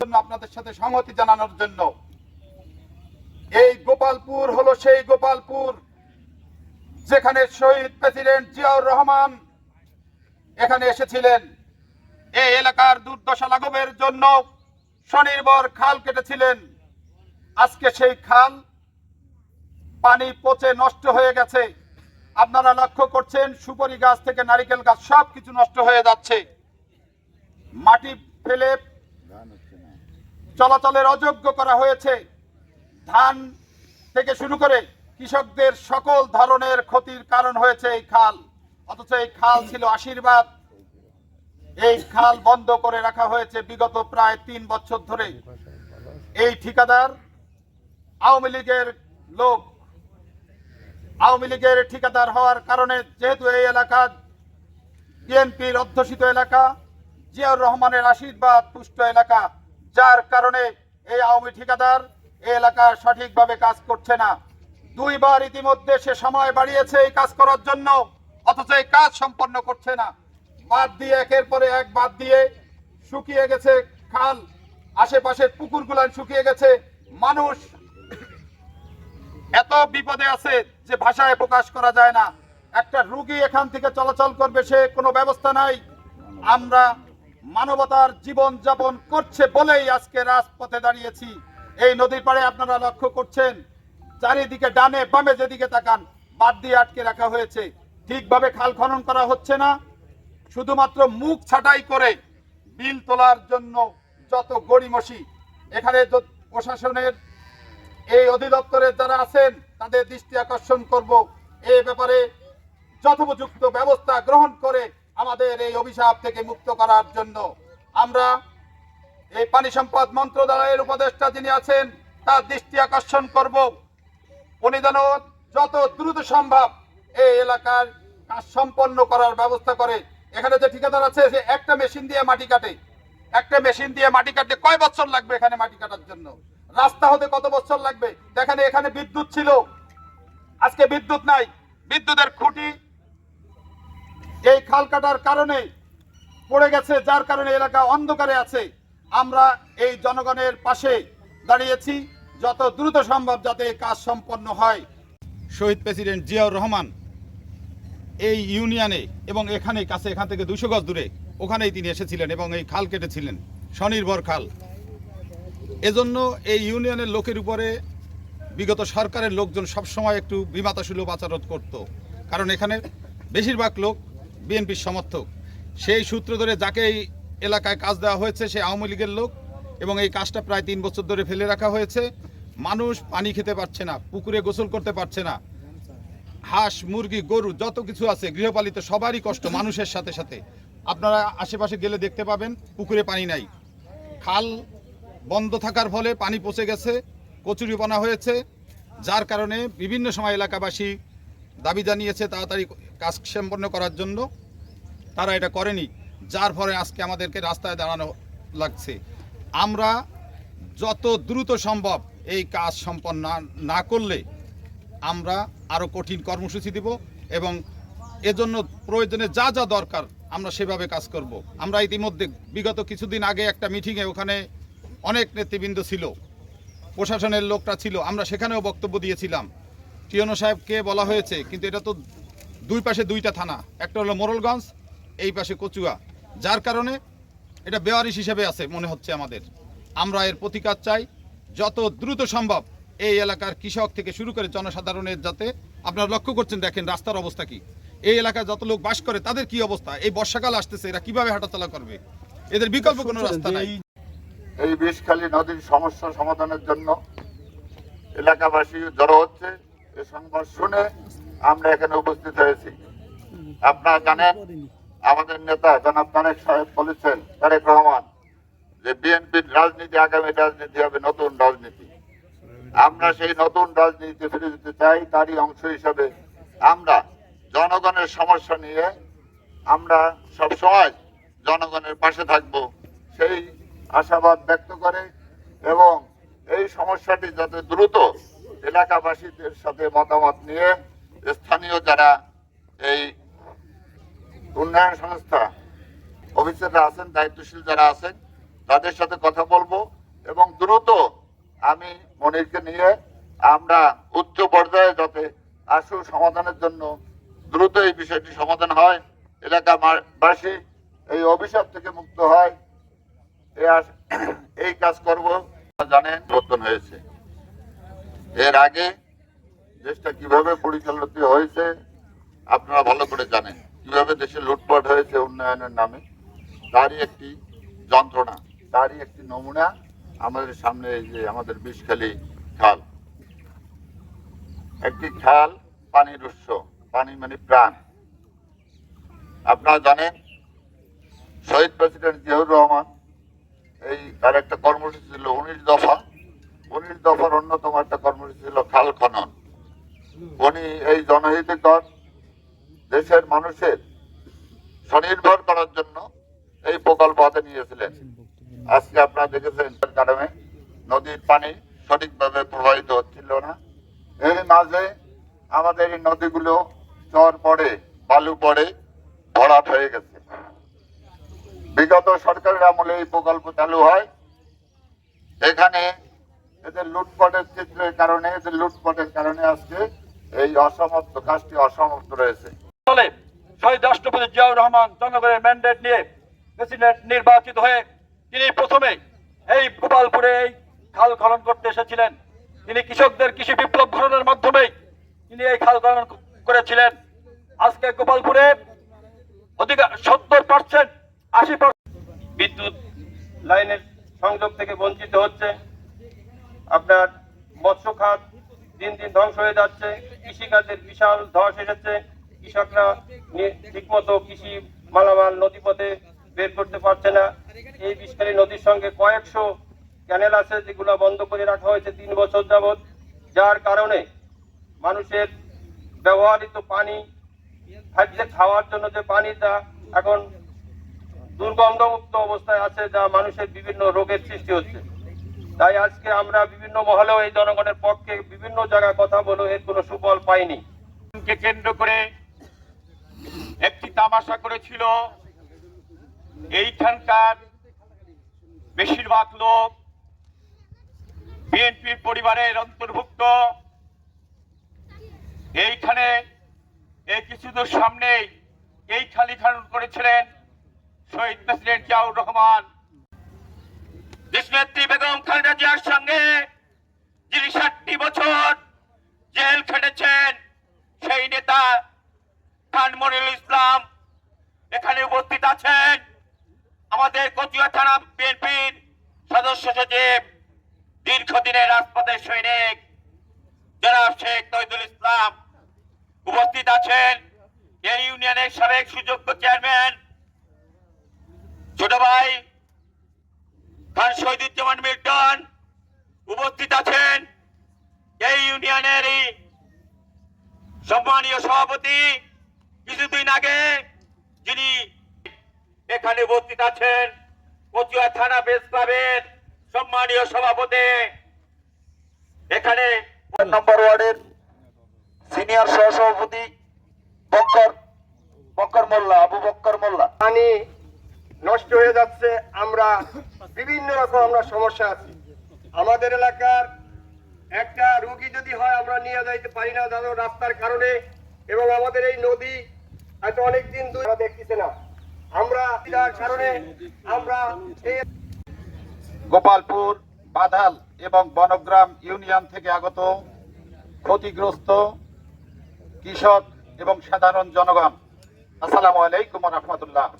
জন্য আপনাদের সাথে সংহতি জানানোর জন্য। এই গোপালপুর হলো সেই গোপালপুর যেখানে শহীদ প্রেসিডেন্ট জিয়াউর রহমান এখানে এসেছিলেন। এই এলাকার দুর্দশা লাঘবের জন্য স্বনির্ভর খাল কেটেছিলেন। আজকে সেই খাল পানি পচে নষ্ট হয়ে গেছে। আপনারা লক্ষ্য করছেন, সুপারি গাছ থেকে নারিকেল গাছ সব কিছু নষ্ট হয়ে যাচ্ছে। মাটি ফেলে চলাচলের অযোগ্য করা হয়েছে। ধান থেকে শুরু করে কৃষকদের সকল ধরনের ক্ষতির কারণ হয়েছে এই খাল। অথচ এই খাল ছিল আশীর্বাদ। এই খাল বন্ধ করে রাখা হয়েছে বিগত প্রায় তিন বছর ধরে। এই ঠিকাদার, আওয়ামী লীগের লোক, আওয়ামী লীগের ঠিকাদার হওয়ার কারণে যেহেতু এই এলাকা বিএনপির অধ্যুষিত এলাকা, জিয়াউর রহমানের আশীর্বাদ পুষ্ট এলাকা যার কারণে এই আওয়ামী ঠিকাদার এই এলাকার সঠিকভাবে কাজ করছে না। দুইবার ইতিমধ্যে সে সময় বাড়িয়েছে এই কাজ করার জন্য, অথচ এই কাজ সম্পন্ন করছে না। বাদ দিয়ে একের পরে এক বাদ দিয়ে শুকিয়ে গেছে খাল, আশেপাশের পুকুরগুলান শুকিয়ে গেছে। মানুষ এত বিপদে আছে যে ভাষায় প্রকাশ করা যায় না। একটা রুগী এখান থেকে চলাচল করবে সে কোনো ব্যবস্থা নাই। আমরা মানবতার জীবন যাপন করছে বলেই আজকে রাজপথে দাঁড়িয়েছি। এই নদীর পাড়ে আপনারা লক্ষ্য করছেন, চারিদিকে ডানে বামে যেদিকে তাকান, বাদ দিয়ে আটকে রাখা হয়েছে। ঠিকভাবে খাল খনন করা হচ্ছে না, শুধুমাত্র মুখ ছাটাই করে বিল তোলার জন্য যত গড়িমসি। এখানে প্রশাসনের এই অধিদপ্তরের যারা আছেন, তাদের দৃষ্টি আকর্ষণ করব। এ ব্যাপারে যথোপযুক্ত ব্যবস্থা গ্রহণ করে আমাদের এই অভিশাপ থেকে মুক্ত করার জন্য। আমরা এই পানি সম্পদ মন্ত্রণালয়ের উপদেষ্টা যিনি আছেন, তার দৃষ্টি আকর্ষণ করব। উনি যেন যত দ্রুত সম্ভব এই এলাকার কাজ সম্পন্ন করার ব্যবস্থা করে। এখানে যে ঠিকাদার আছে, সে একটা মেশিন দিয়ে মাটি কাটে। একটা মেশিন দিয়ে মাটি কাটতে কয় বছর লাগবে এখানে মাটি কাটার জন্য? রাস্তা হতে কত বছর লাগবে? দেখেন এখানে বিদ্যুৎ ছিল। আজকে বিদ্যুৎ নাই। বিদ্যুতের খুঁটি এই খাল কাটার কারণে পড়ে গেছে, যার কারণে এলাকা অন্ধকারে আছে। আমরা এই জনগণের পাশে দাঁড়িয়েছি, যত দ্রুত সম্ভব যাতে কাজ সম্পন্ন হয়। শহীদ প্রেসিডেন্ট জিয়াউর রহমান এই ইউনিয়নে এবং এখানে কাছে, এখান থেকে দুশো গজ দূরে, ওখানেই তিনি এসেছিলেন এবং এই খাল কেটেছিলেন, স্বনির্ভর খাল। এজন্য এই ইউনিয়নের লোকের উপরে বিগত সরকারের লোকজন সবসময় একটু বিমাতাসুলভ আচরণ করত, কারণ এখানে বেশিরভাগ লোক বিএনপির সমর্থক। সেই সূত্র ধরে যাকে এই এলাকায় কাজ দেওয়া হয়েছে, সে আওয়ামী লীগের লোক এবং এই কাজটা প্রায় তিন বছর ধরে ফেলে রাখা হয়েছে। মানুষ পানি খেতে পারছে না, পুকুরে গোসল করতে পারছে না। হাঁস, মুরগি, গরু, যত কিছু আছে গৃহপালিত সবারই কষ্ট মানুষের সাথে সাথে। আপনারা আশেপাশে গেলে দেখতে পাবেন, পুকুরে পানি নাই। খাল বন্ধ থাকার ফলে পানি পচে গেছে কচুরিপনা হয়েছে, যার কারণে বিভিন্ন সময় এলাকাবাসী দাবি জানিয়েছে তাড়াতাড়ি কাজ সম্পন্ন করার জন্য। তারা এটা করেনি, যার ফলে আজকে আমাদেরকে রাস্তায় দাঁড়ানো লাগছে। আমরা যত দ্রুত সম্ভব এই কাজ সম্পন্ন না- করলে আমরা আরও কঠিন কর্মসূচি দিব এবং এজন্য প্রয়োজনে যা যা দরকার আমরা সেভাবে কাজ করব। আমরা ইতিমধ্যে বিগত কিছুদিন আগে একটা মিটিংয়ে ওখানে অনেক নেতৃবৃন্দ ছিল, প্রশাসনের লোকটা ছিল, আমরা সেখানেও বক্তব্য দিয়েছিলাম। টিয়নো সাহেবকে বলা হয়েছে, কিন্তু এটা তো দুই পাশে দুইটা থানা, একটা হলো মোরলগঞ্জ এই পাশে কচুয়া যার কারণে এটা বেওয়ারিশ হিসেবে আছে মনে হচ্ছে আমাদের। আমরা এর প্রতিকার চাই যত দ্রুত সম্ভব এই এলাকার কৃষক থেকে শুরু করে জনসাধারণের যাতে আপনারা লক্ষ্য করছেন দেখেন রাস্তার অবস্থা কি। এই এলাকায় যত লোক বাস করে তাদের কি অবস্থা? এই বর্ষাকাল আসতেছে এরা কীভাবে হাঁটাচলা করবে? এদের বিকল্প কোনো রাস্তা নাই। এই বিষখালী নদীর সমস্যা সমাধানের জন্য এলাকাবাসী জড়ো হচ্ছে এই সংবাদ শুনে আমরা এখানে উপস্থিত হয়েছি। আপনারা জানেন আমাদের নেতা জনাব তারেক সাহেব বলেছেন, তারেক রহমান, যে বিএনপির রাজনীতি, আগামী রাজনীতি হবে নতুন রাজনীতি। আমরা সেই নতুন রাজনীতিতে ফিরে যেতে চাই, তারই অংশ হিসাবে আমরা জনগণের সমস্যা নিয়ে আমরা সব সময় জনগণের পাশে থাকব, সেই আশাবাদ ব্যক্ত করে এবং এই সমস্যাটি যাতে দ্রুত এলাকাবাসীদের সাথে মতামত নিয়ে স্থানীয় যারা এই উন্নয়ন সংস্থা অফিসাররা আছেন, দায়িত্বশীল যারা আছেন, তাদের সাথে কথা বলব এবং দ্রুত আমি মনিরকে নিয়ে আমরা উচ্চ পর্যায়ে যাতে আশু সমাধানের জন্য দ্রুত এই বিষয়টি সমাধান হয় এলাকাবাসী এই অভিশাপ থেকে মুক্ত হয় এই কাজ করব জানেন পতন হয়েছে। এর আগে দেশটা কীভাবে পরিচালিত হয়েছে, আপনারা ভালো করে জানেন। কীভাবে দেশে লুটপাট হয়েছে উন্নয়নের নামে, তারই একটি যন্ত্রণা, তারই একটি নমুনা আমাদের সামনে এই যে আমাদের বিষখালী খাল। একটি খাল পানির উৎস, পানি মানে প্রাণ। আপনারা জানেন, শহীদ প্রেসিডেন্ট জিয়াউর রহমান এই তার একটা কর্মসূচি ছিল উনিশ দফা। উনিশ দফার অন্যতম একটা কর্মসূচি ছিল খাল খনন। উনি এই জনহিতকর দেশের মানুষের স্বনির্ভর করার জন্য এই প্রকল্প হাতে নিয়েছিলেন। আজকে আপনারা দেখেছেন কারণে নদীর পানি সঠিকভাবে প্রবাহিত হচ্ছিল না। এর মাঝে আমাদের এই নদীগুলো চর পড়ে, বালু পড়ে, ভরাট হয়ে গেছে। বিগত সরকারের আমলে এই প্রকল্প চালু হয়। এখানে এদের লুটপাটের চিত্রের কারণে, এদের লুটপাটের কারণে আজকে এই অসমাপ্ত কাজটি অসমাপ্ত রয়েছে। রাষ্ট্রপতি জিয়াউর রহমান জনগণের ম্যান্ডেট নিয়ে প্রেসিডেন্ট নির্বাচিত হয়ে তিনি প্রথমে এই গোপালপুরে এই খাল খনন করতে এসেছিলেন। তিনি কৃষকদের কৃষি বিপ্লব ঘটনার মাধ্যমেই তিনি এই খাল খনন করেছিলেন। আজকে গোপালপুরে অধিকার সত্তর পার্সেন্ট আশি বিদ্যুৎ লাইনের সংযোগ থেকে বঞ্চিত হচ্ছে। আপনার মৎস্য খাত দিন দিন ধ্বংস হয়ে যাচ্ছে, কৃষিকাজের বিশাল ধস এসেছে। কৃষকরা ঠিকমতো কৃষি মালামাল নদীপথে বের করতে পারছে না। এই বিষকারী নদীর সঙ্গে কয়েকশো ক্যানেল আছে, যেগুলো বন্ধ করে রাখা হয়েছে তিন বছর যাবৎ। যার কারণে মানুষের ব্যবহৃত পানি খাদ্যে খাওয়ার জন্য যে পানিটা এখন দুর্গন্ধমুক্ত অবস্থায় আছে, যা মানুষের বিভিন্ন রোগের সৃষ্টি হচ্ছে। তাই আজকে আমরা বিভিন্ন মহলেও এই জনগণের পক্ষে বিভিন্ন জায়গায় কথা বলেও এর কোনো সুফল পাইনি। কেন্দ্র করে একটি তামাশা করেছিল। এইখানকার বেশিরভাগ লোক বিএনপির পরিবারের অন্তর্ভুক্ত। এইখানে এই কিছুদূর সামনেই এই খালি খনন করেছিলেন শহীদ প্রেসিডেন্ট জিয়াউর রহমান। দেশনেত্রী বেগম খালেদা জিয়ার সঙ্গে যিনি ষাটটি বছর জেল খেটেছেন সেই নেতা খান মনিরুল ইসলাম এখানে উপস্থিত আছেন আমাদের কচুয়া বিএনপির সদস্য সচিব, দীর্ঘদিনের রাজপথের সৈনিক, জনাব শেখ তৈদুল ইসলাম। উপস্থিত আছেন এই ইউনিয়নের সাবেক সুযোগ্য চেয়ারম্যান, ছোট ভাই খান শহীদুজ্জামান মিল্টন। উপস্থিত আছেন এই ইউনিয়নের সম্মানীয় সভাপতি। কিছুদিন আগে যিনি এখানে উপস্থিত আছেন কচুয়া থানা প্রেস ক্লাবের সম্মানীয় সভাপতি। এখানে নম্বর ওয়ার্ডের সিনিয়র সহসভাপতি বক্কর বক্কর মোল্লা আবু বক্কর মোল্লা। পানি নষ্ট হয়ে যাচ্ছে আমরা বিভিন্ন রকম আমরা সমস্যা আছি। আমাদের এলাকার একটা রুগী যদি হয় আমরা নিয়ে যাইতে পারি না দাদা রাস্তার কারণে। এবং আমাদের এই নদী হয়তো অনেকদিন দূরে দেখতেছে না। গোপালপুর, বাধাল এবং বনগ্রাম ইউনিয়ন থেকে আগত ক্ষতিগ্রস্ত কৃষক এবং সাধারণ জনগণ। আসসালামু আলাইকুম রহমতুল্লাহ।